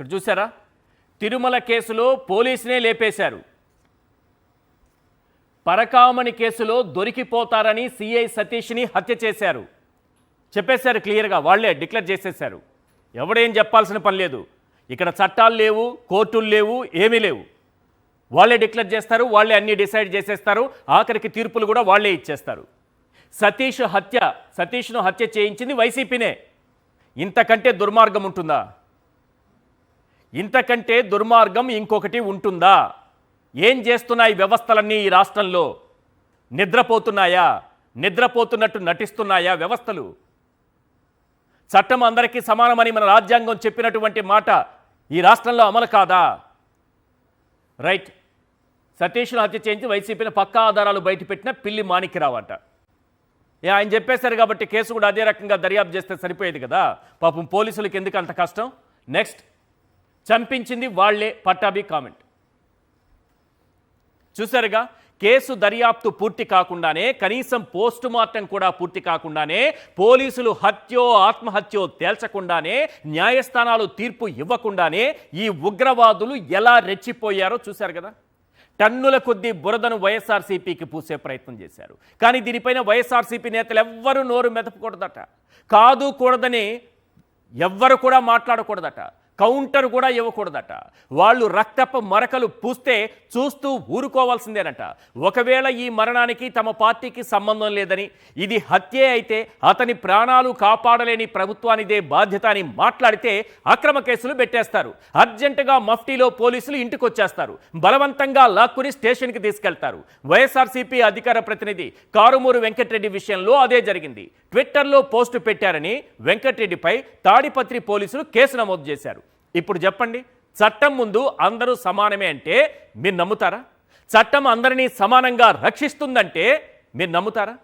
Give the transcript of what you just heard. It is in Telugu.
ఇక్కడ చూసారా తిరుమల కేసులో పోలీసునే లేపేశారు. పరకామణి కేసులో దొరికిపోతారని సిఐ సతీష్ని హత్య చేశారు. చెప్పేశారు క్లియర్గా వాళ్ళే డిక్లేర్ చేసేశారు. ఎవడేం చెప్పాల్సిన పని లేదు. ఇక్కడ చట్టాలు లేవు కోర్టులు లేవు ఏమీ లేవు. వాళ్ళే డిక్లేర్ చేస్తారు వాళ్ళే అన్నీ డిసైడ్ చేసేస్తారు ఆఖరికి తీర్పులు కూడా వాళ్ళే ఇచ్చేస్తారు. సతీష్ హత్య సతీష్ను హత్య చేయించింది వైసీపీనే. ఇంతకంటే దుర్మార్గం ఉంటుందా? ఇంతకంటే దుర్మార్గం ఇంకొకటి ఉంటుందా? ఏం చేస్తున్నాయి వ్యవస్థలన్నీ ఈ రాష్ట్రంలో? నిద్రపోతున్నాయా? నిద్రపోతున్నట్టు నటిస్తున్నాయా వ్యవస్థలు? చట్టం అందరికీ సమానమని మన రాజ్యాంగం చెప్పినటువంటి మాట ఈ రాష్ట్రంలో అమలు కాదా? రైట్. సతీష్ను హత్య చేయించి వైసీపీని పక్కా ఆధారాలు బయటపెట్టిన పిల్లి మాణిక్యరావు అంట ఏ ఆయన చెప్పేశారు కాబట్టి కేసు కూడా అదే రకంగా దర్యాప్తు చేస్తే సరిపోయేది కదా? పాపం పోలీసులకు ఎందుకు అంత కష్టం? నెక్స్ట్. చంపించింది వాళ్ళే పట్టాభి కామెంట్. చూసారుగా కేసు దర్యాప్తు పూర్తి కాకుండానే కనీసం పోస్ట్ మార్టం కూడా పూర్తి కాకుండానే పోలీసులు హత్యో ఆత్మహత్యో తేల్చకుండానే న్యాయస్థానాలు తీర్పు ఇవ్వకుండానే ఈ ఉగ్రవాదులు ఎలా రెచ్చిపోయారో చూశారు కదా? టన్నుల కొద్దీ బురదను వైఎస్ఆర్సీపీకి పూసే ప్రయత్నం చేశారు. కానీ దీనిపైన వైఎస్ఆర్సీపీ నేతలు ఎవ్వరూ నోరు మెదపకూడదట. కాదు కూడదని ఎవ్వరు కూడా మాట్లాడకూడదట. కౌంటర్ కూడా ఇవ్వకూడదట. వాళ్ళు రక్తపు మరకలు పూస్తే చూస్తూ ఊరుకోవాల్సిందేనట. ఒకవేళ ఈ మరణానికి తమ పార్టీకి సంబంధం లేదని ఇది హత్యే అయితే అతని ప్రాణాలు కాపాడలేని ప్రభుత్వానిదే బాధ్యత అని మాట్లాడితే అక్రమ కేసులు పెట్టేస్తారు. అర్జెంటుగా మఫ్టీలో పోలీసులు ఇంటికి వచ్చేస్తారు బలవంతంగా లాక్కుని స్టేషన్కి తీసుకెళ్తారు. వైఎస్ఆర్సీపీ అధికార ప్రతినిధి కారుమూరు వెంకటరెడ్డి విషయంలో అదే జరిగింది. ట్విట్టర్లో పోస్టు పెట్టారని వెంకటరెడ్డిపై తాడిపత్రి పోలీసులు కేసు నమోదు చేశారు. ఇప్పుడు చెప్పండి చట్టం ముందు అందరూ సమానమే అంటే మీరు నమ్ముతారా? చట్టం అందరినీ సమానంగా రక్షిస్తుందంటే మీరు నమ్ముతారా?